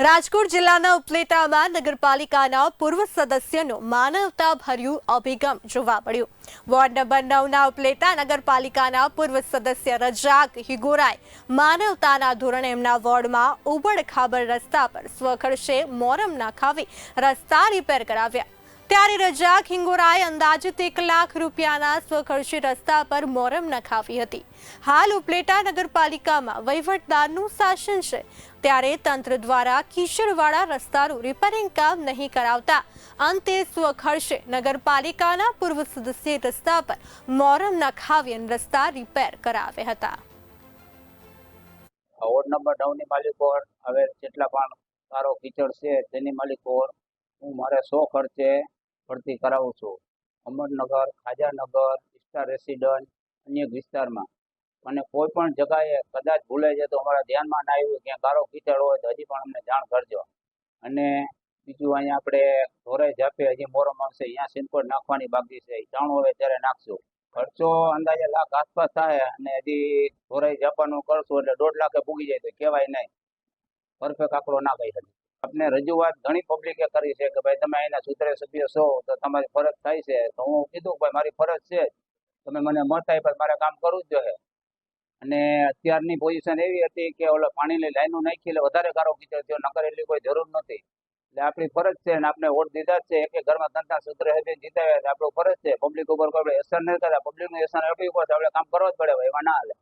રાજકોટ જિલ્લાના ઉપલેટામાં નગરપાલિકાના પૂર્વ સદસ્યનો માનવતાભર્યું અભિગમ જોવા મળ્યું. વોર્ડ નંબર નવના ઉપલેટા નગરપાલિકાના પૂર્વ સદસ્ય રજાક હિગોરાએ માનવતાના ધોરણે એમના વોર્ડમાં ઉબડ ખાબડ રસ્તા પર સ્વખર્ષે મોરમ નાખાવી રસ્તા રિપેર કરાવ્યા. ત્યારે રજાક હિંગોરાએ અંદાજિત એક લાખ રૂપિયાના સ્વખર્ચે રસ્તા પર મોરમ નખાવી હતી. હાલ ઉપલેટા નગરપાલિકામાં વહીવટદારનું શાસન છે. ત્યારે તંત્ર દ્વારા કીચડવાળા રસ્તાનું રિપેરિંગ કામ નહીં કરાવતા અંતે સ્વખર્ચે નગરપાલિકાના પૂર્વ સદસ્ય રસ્તા પર મોરમ નખાવી અને રસ્તા રિપેર કરાવ્યા હતા. વોર્ડ નંબર નવની માલિકો હવે જેટલા પણ સારો કિચડ છે તેની માલિકો હું મારે સો ખર્ચે ભરતી કરાવું છું. અમરનગર, ખાજાનગર વિસ્તાર રેસિડન્ટ, અન્ય વિસ્તારમાં. અને કોઈ પણ જગાએ કદાચ ભૂલાઈ છે તો અમારા ધ્યાનમાં ના આવ્યું ક્યાં ગારો કીચડ હોય તો હજી પણ અમને જાણ કરજો. અને બીજું અહીંયા આપણે ધોરાઈ જાપે હજી મોરમ આવશે અહીંયા સિનકોડ નાખવાની બાકી છે. જાણું હોય ત્યારે નાખશું. ખર્ચો અંદાજે લાખ આસપાસ થાય અને હજી ધોરાઈ જાપાનું કરશું એટલે દોઢ લાખે પૂગી જાય તો કહેવાય નહીં. પરફેક્ટ આંકડો ના કહી શકે આપણે રજૂઆત ઘણી પબ્લિકે કરી છે કે ભાઈ તમે અહીંના સૂત્રે સભ્ય છો, તો તમારી ફરજ થાય છે. તો હું કીધું ભાઈ મારી ફરજ છે તમે મને મત આપ્યા મારે કામ કરવું જ જોઈએ. અને અત્યારની પોઝિશન એવી હતી કે ઓલા પાણીની લાઈનો નાખી એટલે વધારે ગારો કીધો થયો, નકર એટલી કોઈ જરૂર નથી એટલે આપણી ફરજ છે અને આપણે વોટ દીધા છે. એક ઘરમાં ધંધા સૂત્ર હેઠળ જીતાવ્યા આપણું ફરજ છે. પબ્લિક ઉપર કોઈ આપણે નહીં કરે પબ્લિકનું એસર એટલું ઉપર આપણે કામ કરવા જ પડે એમાં ના હાલે.